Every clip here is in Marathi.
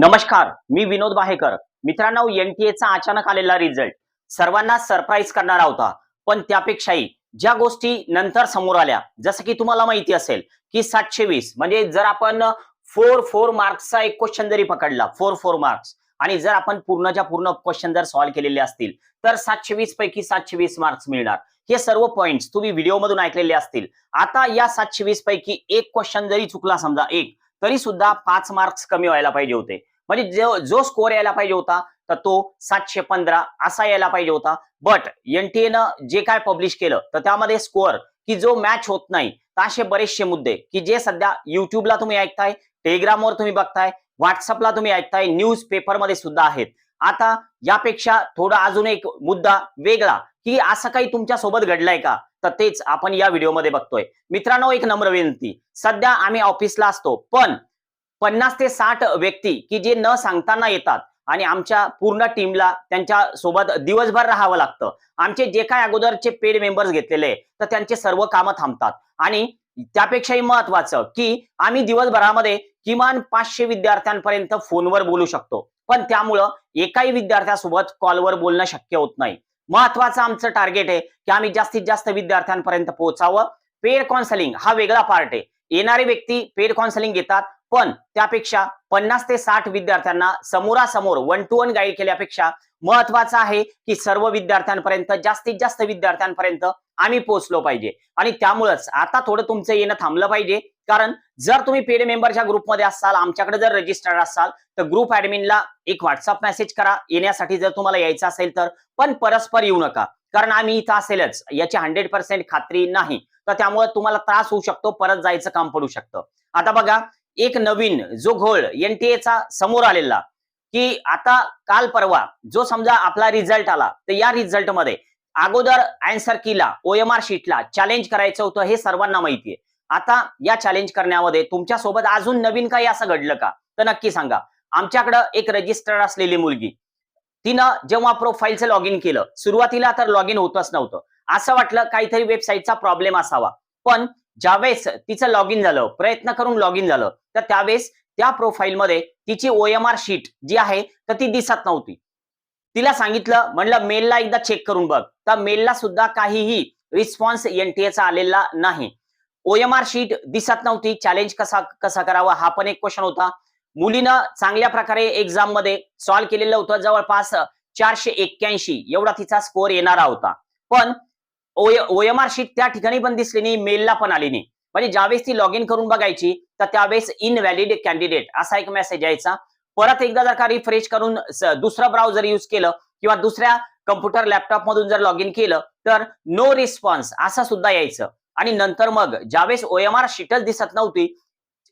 नमस्कार मी विनोद बाहेकर. मित्रांनो एनटीए चा अचानक आलेला रिझल्ट सर्वांना सरप्राईज करणारा होता. पण त्यापेक्षाही ज्या गोष्टी नंतर समोर आल्या जसं की तुम्हाला माहिती असेल की सातशे वीस म्हणजे जर आपण फोर फोर मार्क्सचा एक क्वेश्चन जरी पकडला फोर फोर मार्क्स आणि जर आपण पूर्णच्या पूर्ण क्वेश्चन जर सॉल्व्ह केलेले असतील तर सातशे वीस पैकी सातशे वीस मार्क्स मिळणार. हे सर्व पॉईंट्स तुम्ही व्हिडिओमधून ऐकलेले असतील. आता या सातशे वीस पैकी एक क्वेश्चन जरी चुकला समजा एक तरी सुद्धा पाच मार्क्स कमी व्हायला पाहिजे होते. म्हणजे जो जो स्कोअर यायला पाहिजे होता तर तो सातशे पंधरा असा यायला पाहिजे होता. बट एनटीएनं जे काय पब्लिश केलं तर त्यामध्ये स्कोअर की जो मॅच होत नाही तर असे बरेचसे मुद्दे की जे सध्या युट्यूबला तुम्ही ऐकताय टेलिग्रामवर तुम्ही बघताय व्हॉट्सअपला तुम्ही ऐकताय न्यूज पेपरमध्ये सुद्धा आहेत. आता यापेक्षा थोडा अजून एक मुद्दा वेगळा की असं काही तुमच्यासोबत घडलंय का? तर तेच आपण या व्हिडिओमध्ये बघतोय. मित्रांनो एक नम्र विनंती. सध्या आम्ही ऑफिसला असतो पण पन्नास ते साठ व्यक्ती की जे न सांगताना येतात आणि आमच्या पूर्ण टीमला त्यांच्यासोबत दिवसभर राहावं लागतं. आमचे जे काय अगोदरचे पेड मेंबर्स घेतलेले तर त्यांचे सर्व कामं थांबतात. आणि त्यापेक्षाही महत्वाचं की आम्ही दिवसभरामध्ये किमान पाचशे विद्यार्थ्यांपर्यंत फोनवर बोलू शकतो. पण त्यामुळं एकाही विद्यार्थ्यासोबत कॉलवर बोलणं शक्य होत नाही. महत्वाचं आमचं टार्गेट आहे की आम्ही जास्तीत जास्त विद्यार्थ्यांपर्यंत पोहोचावं. पेड काउन्सलिंग हा वेगळा पार्ट आहे. येणारे व्यक्ती पेड काउन्सलिंग घेतात पण त्यापेक्षा पन्नास ते साठ विद्यार्थ्यांना समोरासमोर वन टू वन गाईड केल्यापेक्षा महत्वाचं आहे की सर्व विद्यार्थ्यांपर्यंत जास्तीत जास्त विद्यार्थ्यांपर्यंत आम्ही पोहोचलो पाहिजे. आणि त्यामुळेच आता थोडं तुमचं येणं थांबलं पाहिजे. कारण जर तुम्ही पेड मेंबरच्या ग्रुपमध्ये असाल आमच्याकडे जर रजिस्टर्ड असाल तर ग्रुप ऍडमिनला एक व्हॉट्सअप मेसेज करा. येण्यासाठी जर तुम्हाला यायचं असेल तर पण परस्पर येऊ नका. कारण आम्ही इथं असेलच. याची हंड्रेड पर्सेंट खात्री नाही. तर त्यामुळे तुम्हाला त्रास होऊ शकतो परत जायचं काम पडू शकतं. आता बघा एक नवीन जो घोळ एनटीएचा समोर आलेला की आता काल परवा जो समजा आपला रिझल्ट आला तर या रिझल्टमध्ये अगोदर अँसर कीला ओएमआर शीटला चॅलेंज करायचं होतं हे सर्वांना माहितीये. आता या चॅलेंज करण्यामध्ये तुमच्यासोबत अजून नवीन काही असं घडलं का? तर नक्की सांगा. आमच्याकडं एक रजिस्टर्ड असलेली मुलगी. तिनं जेव्हा प्रोफाईलचं लॉग इन केलं सुरुवातीला तर लॉग इन होतच नव्हतं. असं वाटलं काहीतरी वेबसाईटचा प्रॉब्लेम असावा. पण ज्यावेळेस तिचं लॉग इन झालं प्रयत्न करून लॉग इन झालं तर त्यावेळेस त्या प्रोफाईलमध्ये तिची ओएमआर शीट जी आहे तर ती दिसत नव्हती. तिला सांगितलं म्हणलं मेलला एकदा चेक करून बघ. तर मेलला सुद्धा काहीही रिस्पॉन्स एनटीएचा आलेला नाही. ओएमआर शीट दिसत नव्हती. चॅलेंज कसा कसा करावा हा पण एक क्वेश्चन होता. मुलीनं चांगल्या प्रकारे एक्झाममध्ये सॉल्व्ह केलेलं होतं. जवळपास चारशे एक्क्याऐंशी एवढा तिचा स्कोअर येणारा होता. पण ओएमआर शीट त्या ठिकाणी पण दिसली नाही मेलला पण आली नाही. म्हणजे ज्यावेळेस ती लॉग इन करून बघायची तर त्यावेळेस इनव्हॅलिड कॅन्डिडेट असा एक मेसेज यायचा. परत एकदा जर का रिफ्रेश करून दुसरा दुसरं ब्राउझर युज केलं किंवा दुसऱ्या कम्प्युटर लॅपटॉप मधून जर लॉग इन केलं तर नो रिस्पॉन्स असं सुद्धा यायचं. आणि नंतर मग ज्यावेळेस ओएमआर शीटच दिसत नव्हती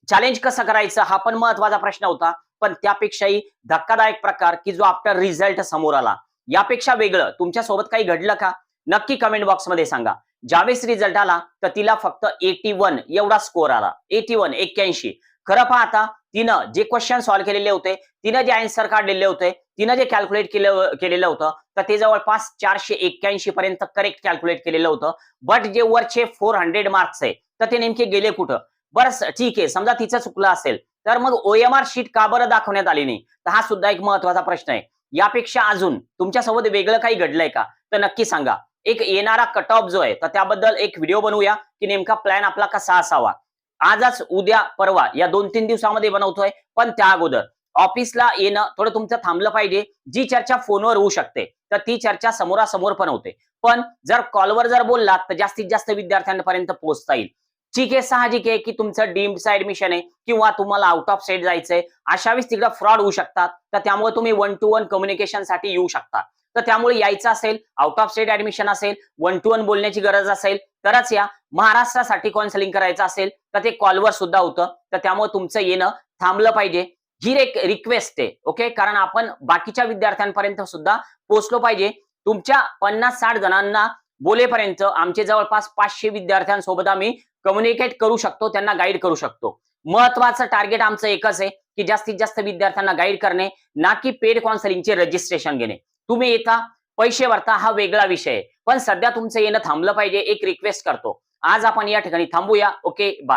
चॅलेंज कसं करायचं हा पण महत्त्वाचा प्रश्न होता. पण त्यापेक्षाही धक्कादायक प्रकार की जो आफ्टर रिझल्ट समोर आला. यापेक्षा वेगळं तुमच्यासोबत काही घडलं का? नक्की कमेंट बॉक्समध्ये सांगा. ज्यावेळेस रिझल्ट आला तर तिला फक्त एटी वन एवढा स्कोअर आला. एटी वन एक्क्याऐंशी. खरं पाहता तिनं जे क्वेश्चन सॉल्व्ह केलेले होते तिनं जे आन्सर काढलेले होते तिनं जे कॅल्क्युलेट केलं केलेलं होतं तर ते जवळपास चारशे एक्क्याऐंशी पर्यंत करेक्ट कॅल्क्युलेट केलेलं होतं. बट जे वरचे फोर हंड्रेड मार्क्स आहे तर ते नेमके गेले कुठं? बरं ठीक आहे समजा तिचं चुकलं असेल तर मग ओएमआर शीट का बरं दाखवण्यात आली नाही? तर हा सुद्धा एक महत्त्वाचा प्रश्न आहे. यापेक्षा अजून तुमच्यासोबत वेगळं काही घडलंय का? तर नक्की सांगा. एक येणारा कट ऑफ जो आहे तर त्याबद्दल एक व्हिडिओ बनवूया की नेमका प्लॅन आपला कसा असावा? आजच उद्या परवा या दोन तीन दिवसामध्ये बनवतोय पण त्या अगोदर. ऑफिसला येणं थोडं तुमचं थांबलं पाहिजे जी चर्चा फोनवर होऊ शकते तर ती चर्चा समोरासमोर पण होते. पण जर कॉलवर जर बोललात तर जास्तीत जास्त विद्यार्थ्यांपर्यंत पोहोचता येईल. ठीक आहे साहजिक आहे की तुमचं डीम्डचं ऍडमिशन आहे किंवा तुम्हाला आउट ऑफ स्टेट जायचंय अशा वेळेस तिकडे फ्रॉड होऊ शकतात तर त्यामुळे तुम्ही वन टू वन कम्युनिकेशनसाठी येऊ शकता. तर त्यामुळे यायचं असेल आउट ऑफ स्टेट ऍडमिशन असेल वन टू वन बोलण्याची गरज असेल तरच या महाराष्ट्रासाठी काउन्सिलिंग करायचं असेल तर ते कॉलवर सुद्धा होतं. तर त्यामुळे तुमचं येणं थांबलं पाहिजे. ही एक रिक्वेस्ट आहे ओके कारण आपण बाकीच्या विद्यार्थ्यांपर्यंत सुद्धा पोहोचलो पाहिजे. तुमच्या पन्नास साठ जणांना बोलेपर्यंत आमचे जवळपास पाचशे विद्यार्थ्यांसोबत आम्ही कम्युनिकेट करू शकतो त्यांना गाईड करू शकतो. महत्वाचं टार्गेट आमचं एकच आहे की जास्तीत जास्त विद्यार्थ्यांना गाईड करणे ना की पेड काउन्सिलिंगचे रजिस्ट्रेशन घेणे. तुम्ही येता पैसे भरता हा वेगळा विषय आहे. पण सध्या तुमचं येणं थांबलं पाहिजे एक रिक्वेस्ट करतो. आज आपण या ठिकाणी थांबूया. Okay bye